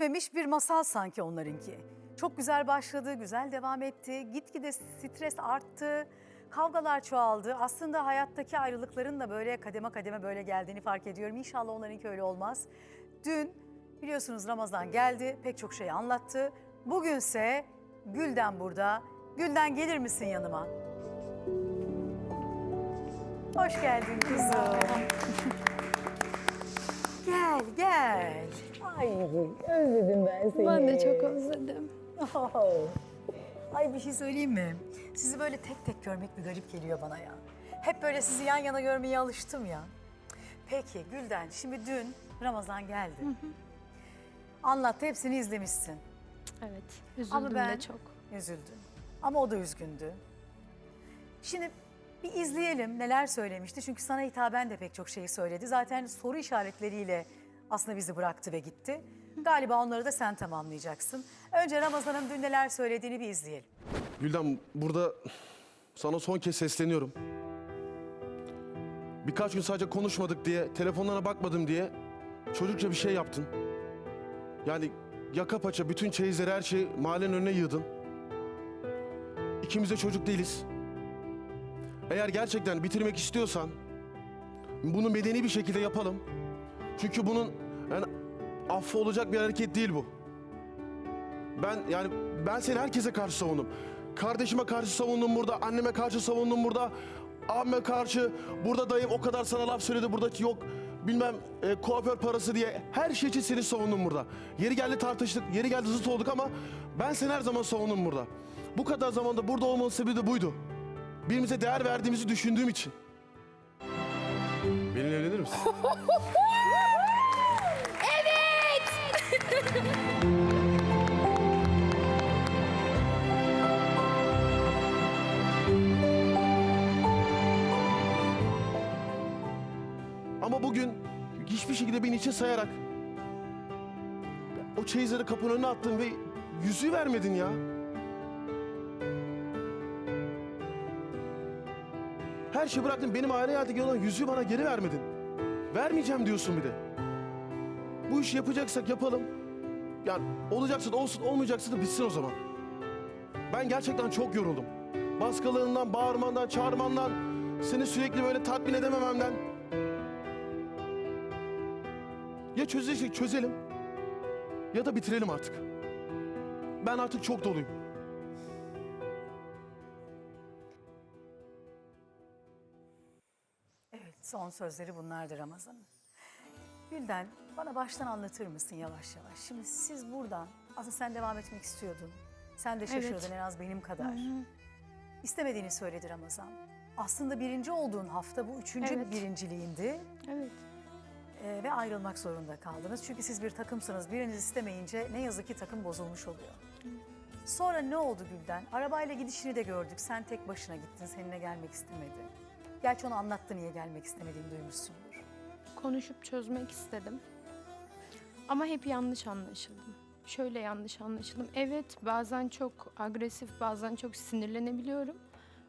Bitmemiş bir masal sanki onlarınki. Çok güzel başladı, güzel devam etti. Gitgide stres arttı, kavgalar çoğaldı. Aslında hayattaki ayrılıkların da böyle kademe kademe böyle geldiğini fark ediyorum. İnşallah onlarınki öyle olmaz. Dün biliyorsunuz Ramazan geldi, pek çok şey anlattı. Bugünse Gülden burada. Gülden gelir misin yanıma? Hoş geldin kızım. Gel, gel. Ay özledim ben seni. Ben de çok özledim. Ay bir şey söyleyeyim mi? Sizi böyle tek tek görmek bir garip geliyor bana ya. Hep böyle sizi yan yana görmeye alıştım ya. Peki Gülden, şimdi dün Ramazan geldi. Anlattı, hepsini izlemişsin. Evet, üzüldüm Ama ben de çok. üzüldüm. Ama o da üzgündü. Şimdi bir izleyelim neler söylemişti. Çünkü sana hitaben de pek çok şeyi söyledi. Zaten soru işaretleriyle aslında bizi bıraktı ve gitti. Galiba onları da sen tamamlayacaksın. Önce Ramazan'ın dün neler söylediğini bir izleyelim. Gülden burada sana son kez sesleniyorum. Birkaç gün sadece konuşmadık diye, telefonlarına bakmadım diye çocukça bir şey yaptın. Yani yaka paça bütün çeyizleri her şeyi mahallenin önüne yığdın. İkimiz de çocuk değiliz. Eğer gerçekten bitirmek istiyorsan bunu medeni bir şekilde yapalım. Çünkü bunun yani affı olacak bir hareket değil bu. Ben yani ben seni herkese karşı savundum. Kardeşime karşı savundum burada, anneme karşı savundum burada. Abime karşı, burada dayım o kadar sana laf söyledi, burada yok bilmem e, kuaför parası diye her şey için seni savundum burada. Yeri geldi tartıştık, yeri geldi zıt olduk ama ben seni her zaman savundum burada. Bu kadar zamanda burada olmanın sebebi de buydu. Birbirimize değer verdiğimizi düşündüğüm için. Benimle evlenir misin? Ama bugün hiçbir şekilde beni içe sayarak o çeyizleri kapının önüne attın ve yüzüğü vermedin ya. Her şeyi bıraktın benim aile hayatı olan yüzüğü bana geri vermedin. Vermeyeceğim diyorsun bir de. Bu işi yapacaksak yapalım. Yani olacaksa da olsun olmayacaksa da bitsin o zaman. Ben gerçekten çok yoruldum. Baskılığından, bağırmandan, çağırmandan, seni sürekli böyle tatmin edemememden. Ya çözecek çözelim ya da bitirelim artık. Ben artık çok doluyum. Evet, son sözleri bunlardır Ramazan'ın. Gülden, bana baştan anlatır mısın yavaş yavaş? Şimdi siz buradan, aslında sen devam etmek istiyordun. Sen de şaşırdın Evet. en az benim kadar. İstemediğini söyledi Ramazan. Aslında birinci olduğun hafta bu üçüncü Evet. birinciliğindi Evet. Ee, ve ayrılmak zorunda kaldınız. Çünkü siz bir takımsınız. Biriniz istemeyince ne yazık ki takım bozulmuş oluyor. Sonra ne oldu Gülden? Arabayla gidişini de gördük. Sen tek başına gittin. Seninle gelmek istemedi. Gerçi onu anlattı niye gelmek istemediğini duymuşsundur. Konuşup çözmek istedim. Ama hep yanlış anlaşıldım. Şöyle yanlış anlaşıldım. Evet bazen çok agresif, bazen çok sinirlenebiliyorum.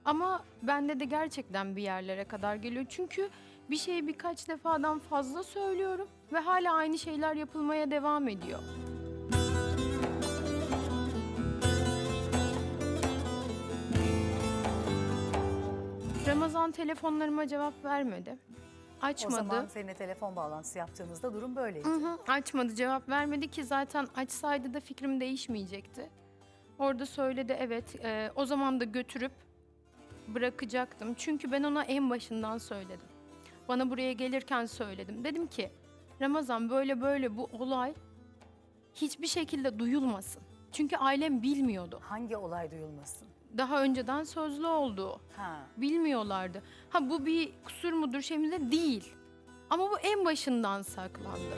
Ama bende de gerçekten bir yerlere kadar geliyor. Çünkü bir şeyi birkaç defadan fazla söylüyorum ve hala aynı şeyler yapılmaya devam ediyor. Ramazan telefonlarıma cevap vermedi. Açmadı. O zaman seninle telefon bağlantısı yaptığımızda durum böyleydi. Hı hı, açmadı cevap vermedi ki zaten açsaydı da fikrim değişmeyecekti. Orada söyledi evet e, o zaman da götürüp bırakacaktım. Çünkü ben ona en başından söyledim. Bana buraya gelirken söyledim. Dedim ki Ramazan böyle böyle bu olay hiçbir şekilde duyulmasın. Çünkü ailem bilmiyordu. Hangi olay duyulmasın? Daha önceden sözlü oldu. Ha. Bilmiyorlardı. Ha bu bir kusur mudur şey midir? Değil. Ama bu en başından saklandı.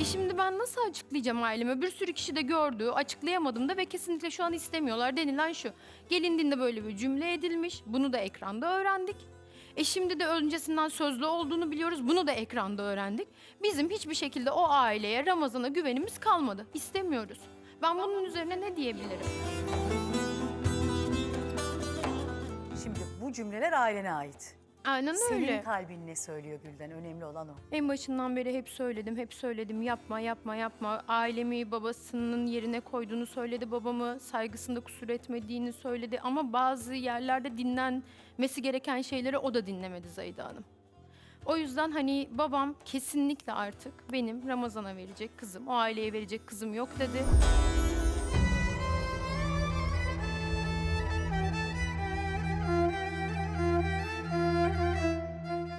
E şimdi ben nasıl açıklayacağım aileme? Bir sürü kişi de gördü, açıklayamadım da ve kesinlikle şu an istemiyorlar denilen şu. Gelindiğinde böyle bir cümle edilmiş, bunu da ekranda öğrendik. E şimdi de öncesinden sözlü olduğunu biliyoruz, bunu da ekranda öğrendik. Bizim hiçbir şekilde o aileye, Ramazan'a güvenimiz kalmadı. İstemiyoruz. Ben bunun üzerine ne diyebilirim? Şimdi bu cümleler ailene ait. Aynen Senin öyle. kalbin ne söylüyor Gülden? Önemli olan o. En başından beri hep söyledim, hep söyledim. Yapma, yapma, yapma. Ailemi babasının yerine koyduğunu söyledi babamı. Saygısında kusur etmediğini söyledi. Ama bazı yerlerde dinlenmesi gereken şeyleri o da dinlemedi Zayda Hanım. O yüzden hani babam kesinlikle artık benim Ramazan'a verecek kızım, o aileye verecek kızım yok dedi.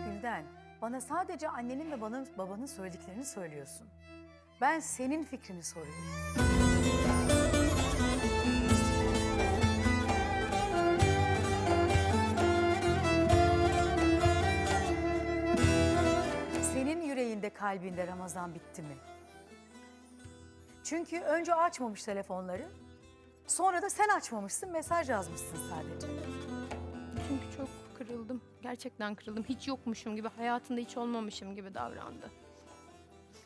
Gülden, bana sadece annenin ve bana, babanın söylediklerini söylüyorsun. Ben senin fikrini soruyorum. Kalbinde Ramazan bitti mi? Çünkü önce açmamış telefonları, sonra da sen açmamışsın, mesaj yazmışsın sadece. Çünkü çok kırıldım. Gerçekten kırıldım. Hiç yokmuşum gibi, hayatında hiç olmamışım gibi davrandı.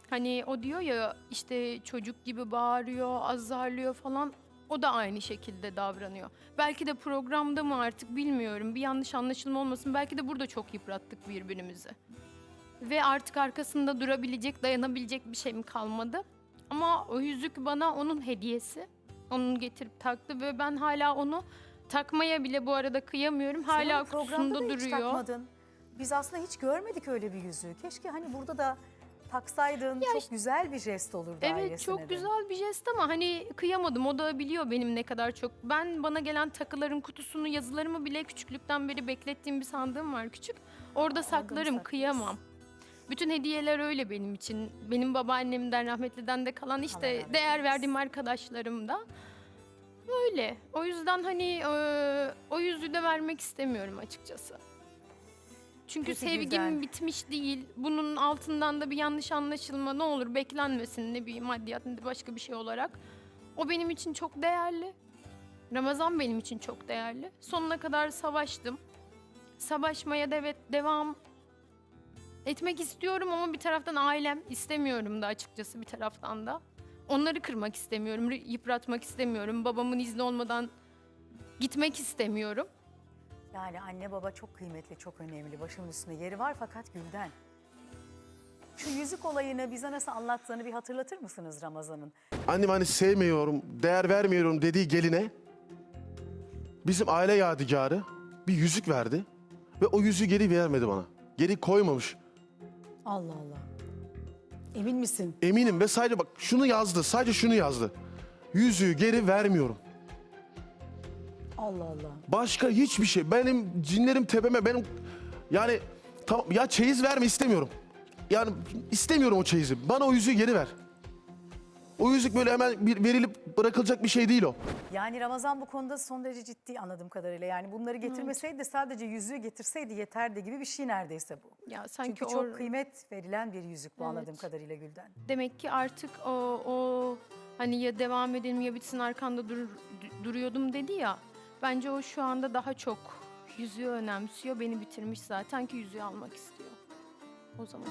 Hani o diyor ya işte çocuk gibi bağırıyor, azarlıyor falan. O da aynı şekilde davranıyor. Belki de programda mı artık bilmiyorum. Bir yanlış anlaşılma olmasın. Belki de burada çok yıprattık birbirimizi. Ve artık arkasında durabilecek, dayanabilecek bir şey mi kalmadı? Ama o yüzük bana onun hediyesi. Onun getirip taktı ve ben hala onu takmaya bile bu arada kıyamıyorum. Hala onu programda da hiç duruyor. takmadın. Biz aslında hiç görmedik öyle bir yüzüğü. Keşke hani burada da taksaydın çok güzel bir jest olurdu Evet ailesine çok de. güzel bir jest ama hani kıyamadım. O da biliyor benim ne kadar çok. Ben bana gelen takıların kutusunu, yazılarımı bile küçüklükten beri beklettiğim bir sandığım var küçük. Orada saklarım, saklarsın. kıyamam. Bütün hediyeler öyle benim için. Benim babaannemden, rahmetliden de kalan Allah işte rahmet değer eylesin. verdiğim arkadaşlarım da. Öyle. O yüzden hani e, o yüzüğü de vermek istemiyorum açıkçası. Çünkü Peki sevgim Gülden. bitmiş değil. Bunun altından da bir yanlış anlaşılma ne olur beklenmesin ne bir maddiyat ne de başka bir şey olarak. O benim için çok değerli. Ramazan benim için çok değerli. Sonuna kadar savaştım. Savaşmaya da evet devam etmek istiyorum ama bir taraftan ailem istemiyorum da açıkçası bir taraftan da. Onları kırmak istemiyorum, yıpratmak istemiyorum. Babamın izni olmadan gitmek istemiyorum. Yani anne baba çok kıymetli, çok önemli. Başımın üstünde yeri var fakat Gülden. Şu yüzük olayını bize nasıl anlattığını bir hatırlatır mısınız Ramazan'ın? Annem hani sevmiyorum, değer vermiyorum dediği geline bizim aile yadigarı bir yüzük verdi ve o yüzüğü geri vermedi bana. Geri koymamış. Allah Allah. Emin misin? Eminim ve sadece bak şunu yazdı, sadece şunu yazdı. Yüzüğü geri vermiyorum. Allah Allah. Başka hiçbir şey. Benim cinlerim tepeme, benim yani tamam ya çeyiz verme istemiyorum. Yani istemiyorum o çeyizi. Bana o yüzüğü geri ver. O yüzük böyle hemen bir verilip bırakılacak bir şey değil o. Yani Ramazan bu konuda son derece ciddi anladığım kadarıyla. Yani bunları getirmeseydi de sadece yüzüğü getirseydi yeterdi gibi bir şey neredeyse bu. Ya sanki Çünkü or- çok kıymet verilen bir yüzük bu Evet. anladığım kadarıyla Gülden. demek ki artık o, o hani ya devam edelim ya bitsin arkanda dur, du- duruyordum dedi ya. Bence o şu anda daha çok yüzüğü önemsiyor. Beni bitirmiş zaten ki yüzüğü almak istiyor. O zaman.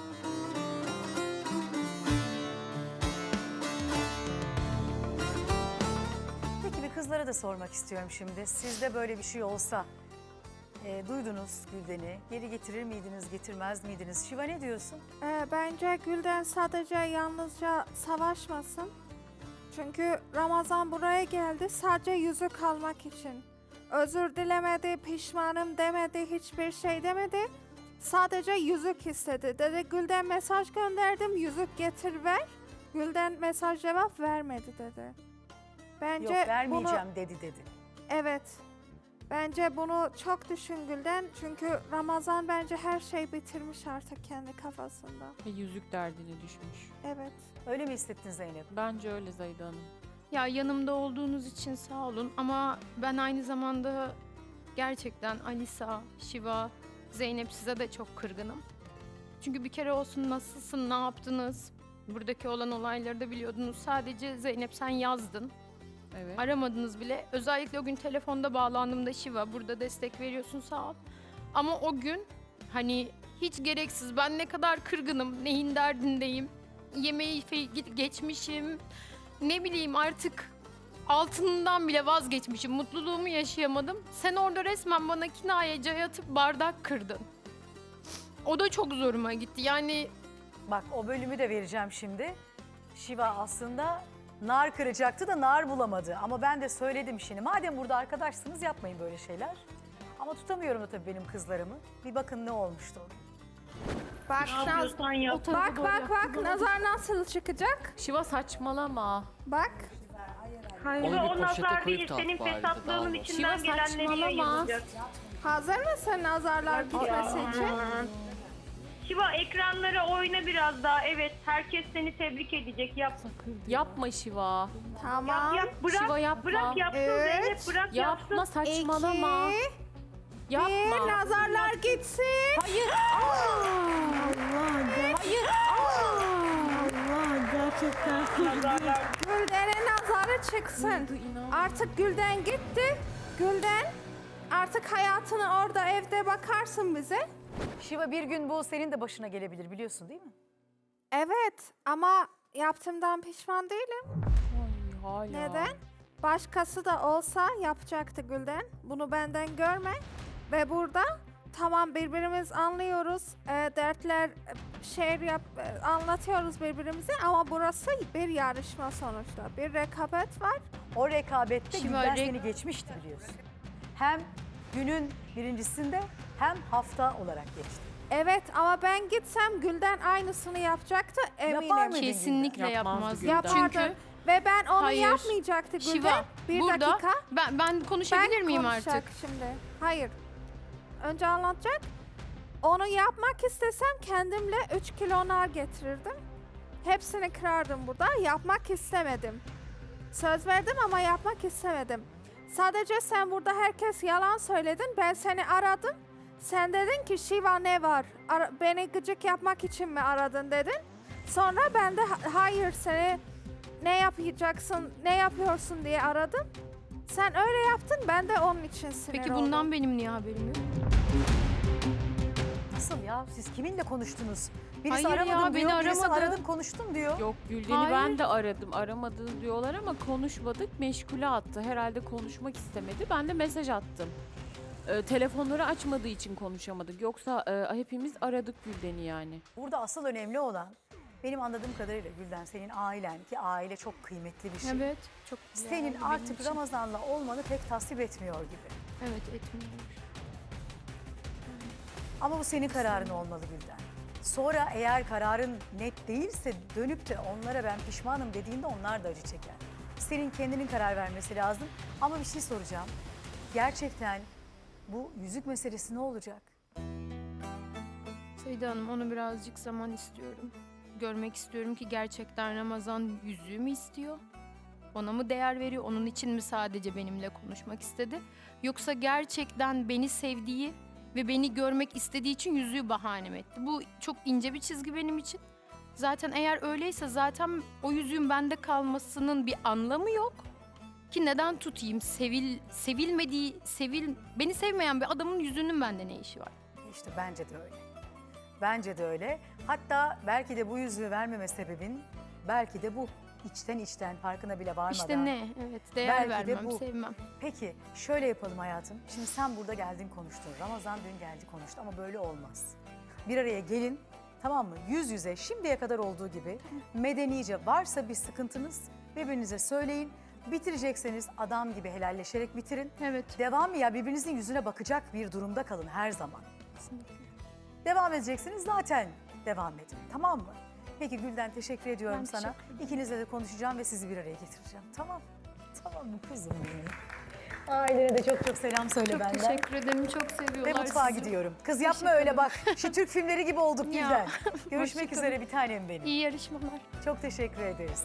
Kızlara da sormak istiyorum şimdi. Sizde böyle bir şey olsa, e, duydunuz Gülden'i, geri getirir miydiniz, getirmez miydiniz? Şiva ne diyorsun? Ee, bence Gülden sadece yalnızca savaşmasın. Çünkü Ramazan buraya geldi sadece yüzük almak için. Özür dilemedi, pişmanım demedi, hiçbir şey demedi. Sadece yüzük istedi. Dedi Gülden mesaj gönderdim, yüzük getir ver. Gülden mesaj cevap vermedi dedi. Bence Yok vermeyeceğim bunu dedi dedi. evet. Bence bunu çok düşün Gülden. Çünkü Ramazan bence her şey bitirmiş artık kendi kafasında. Ve yüzük derdine düşmüş. Evet. Öyle mi hissettin Zeynep? Bence öyle Zayda Hanım. Ya yanımda olduğunuz için sağ olun ama ben aynı zamanda gerçekten Alisa, Şiva, Zeynep size de çok kırgınım. Çünkü bir kere olsun nasılsın, ne yaptınız? Buradaki olan olayları da biliyordunuz. Sadece Zeynep sen yazdın. Evet. Aramadınız bile. Özellikle o gün telefonda bağlandığımda Şiva burada destek veriyorsun sağ ol. Ama o gün hani hiç gereksiz ben ne kadar kırgınım, neyin derdindeyim. Yemeği fe- ge- geçmişim. Ne bileyim artık altından bile vazgeçmişim. Mutluluğumu yaşayamadım. Sen orada resmen bana kinaya cay atıp bardak kırdın. o da çok zoruma gitti. Yani Bak o bölümü de vereceğim şimdi. Şiva aslında nar kıracaktı da nar bulamadı. Ama ben de söyledim şimdi. Madem burada arkadaşsınız yapmayın böyle şeyler. Ama tutamıyorum da tabii benim kızlarımı. Bir bakın ne olmuştu. Bak, Ne yapıyorsan yap. bak bak bak nazar nasıl çıkacak? Şiva saçmalama. Bak. Hayır, Onu bir o poşete nazar koyup değil. da Senin at bari fesatlığının içinden Şiva gelenleri saçmalama. yayınlayacak. Hazır mısın nazarlar gitmesi için? Şiva ekranlara oyna biraz daha. Evet herkes seni tebrik edecek. Yap. Yapma Şiva. Tamam. Yap bırak. Şiva yapma. Bırak yapsın Üç. Zeynep bırak yapsın. Yapma saçmalama. İki, bir, Yapma. nazarlar gitsin. Hayır. Hayır. Gülden'e nazarı çıksın. Artık Gülden gitti. Gülden artık hayatını orada evde bakarsın bize. Şiva bir gün bu senin de başına gelebilir biliyorsun değil mi? Evet ama yaptığımdan pişman değilim. Ay, hala. Neden? Başkası da olsa yapacaktı Gülden. Bunu benden görme. Ve burada tamam birbirimiz anlıyoruz. e, dertler e, şehir yap, e, anlatıyoruz birbirimize ama burası bir yarışma sonuçta. Bir rekabet var. O rekabette Şiva, Gülden rek- seni geçmişti biliyorsun. Hem günün birincisinde hem hafta olarak geçti. Evet ama ben gitsem Gülden aynısını yapacaktı eminim. Yapar mıydın kesinlikle Yapmazdı yapmazdım. Gülden. Yapardı. Çünkü Ve ben onu Hayır. yapmayacaktı Gülden. Şiva bir burada dakika. ben ben konuşabilir Ben miyim konuşacak artık? şimdi. Hayır. Önce anlatacak. Onu yapmak istesem kendimle 3 kilo nar getirirdim. Hepsini kırardım burada. Yapmak istemedim. Söz verdim ama yapmak istemedim. Sadece sen burada herkes yalan söyledin. Ben seni aradım. Sen dedin ki Şiva ne var? Ara- beni gıcık yapmak için mi aradın dedin. Sonra ben de "Ha- hayır seni ne yapacaksın, ne yapıyorsun diye aradım. Sen öyle yaptın, ben de onun için sinir Peki oldum. bundan benim niye haberim yok? Nasıl ya? Siz kiminle konuştunuz? Birisi Hayır ya, aramadım beni diyor, birisi aramadı. aradım konuştum diyor. Yok Gülden'i Hayır. ben de aradım. Aramadı diyorlar ama konuşmadık. Meşgule attı. Herhalde konuşmak istemedi. Ben de mesaj attım. Ee, telefonları açmadığı için konuşamadık. Yoksa e, hepimiz aradık Gülden'i yani. Burada asıl önemli olan benim anladığım kadarıyla Gülden senin ailen ki aile çok kıymetli bir şey. Evet. Çok Senin benim artık için. Ramazan'la olmanı pek tasvip etmiyor gibi. Evet etmiyor. Ama bu senin kararın olmalı Gülden. Sonra eğer kararın net değilse dönüp de onlara ben pişmanım dediğinde onlar da acı çeker. Senin kendinin karar vermesi lazım. Ama bir şey soracağım. Gerçekten bu yüzük meselesi ne olacak? Seyda Hanım onu birazcık zaman istiyorum. Görmek istiyorum ki gerçekten Ramazan yüzüğü mü istiyor? Ona mı değer veriyor? Onun için mi sadece benimle konuşmak istedi? Yoksa gerçekten beni sevdiği ve beni görmek istediği için yüzüğü bahanem etti. Bu çok ince bir çizgi benim için. Zaten eğer öyleyse zaten o yüzüğün bende kalmasının bir anlamı yok. Ki neden tutayım? Sevil, sevilmediği, sevil, beni sevmeyen bir adamın yüzüğünün bende ne işi var? İşte bence de öyle. Bence de öyle. Hatta belki de bu yüzüğü vermeme sebebin belki de bu. İçten içten farkına bile varmadan. İşte ne? Evet, değer Belki de vermem, bu. sevmem. Peki şöyle yapalım hayatım. Şimdi sen burada geldin konuştun. Ramazan dün geldi konuştu ama böyle olmaz. Bir araya gelin tamam mı? Yüz yüze şimdiye kadar olduğu gibi medenice varsa bir sıkıntınız birbirinize söyleyin. Bitirecekseniz adam gibi helalleşerek bitirin. Evet. Devam ya birbirinizin yüzüne bakacak bir durumda kalın her zaman. kesinlikle. Devam edeceksiniz zaten devam edin tamam mı? Peki Gülden teşekkür ediyorum Ben sana. teşekkür. İkinizle de konuşacağım ve sizi bir araya getireceğim. Tamam. Tamam mı kızım benim? Ailene de çok çok selam söyle Çok benden. teşekkür ederim. Çok seviyorlar Ve mutfağa sizi. gidiyorum. Kız yapma öyle bak. Şu Türk filmleri gibi olduk. Gülden. Görüşmek üzere bir tanem benim. İyi yarışmalar. Çok teşekkür ederiz.